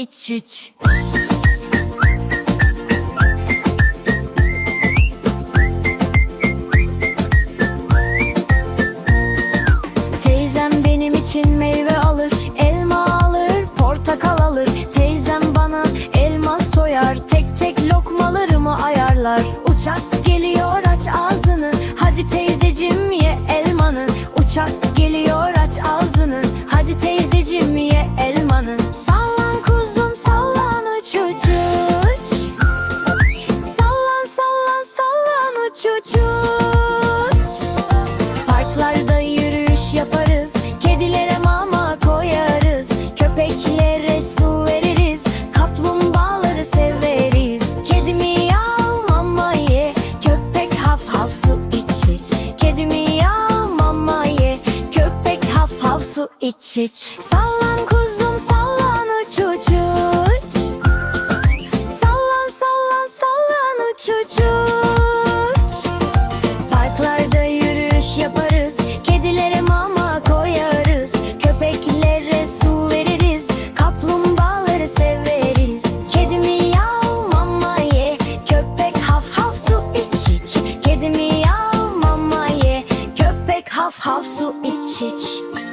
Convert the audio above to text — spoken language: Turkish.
iç Teyzem benim için meyve alır Elma alır, portakal alır. Teyzem bana elma soyar Tek tek lokmalarımı ayarlar. Uçak geliyor aç ağzını. Hadi teyzecim ye elmanı. Uçak geliyor aç ağzını. Hadi teyzecim ye elmanı uç Parklarda yürüyüş yaparız Kedilere mama koyarız Köpeklere su veririz Kaplumbağaları severiz. Kedi miyav mama ye Köpek haf haf su iç iç. Kedi miyav mama ye Köpek haf haf su iç iç. Sallan kuzum sallan uç uç Sallan sallan sallan uç uç 我喝醉一次。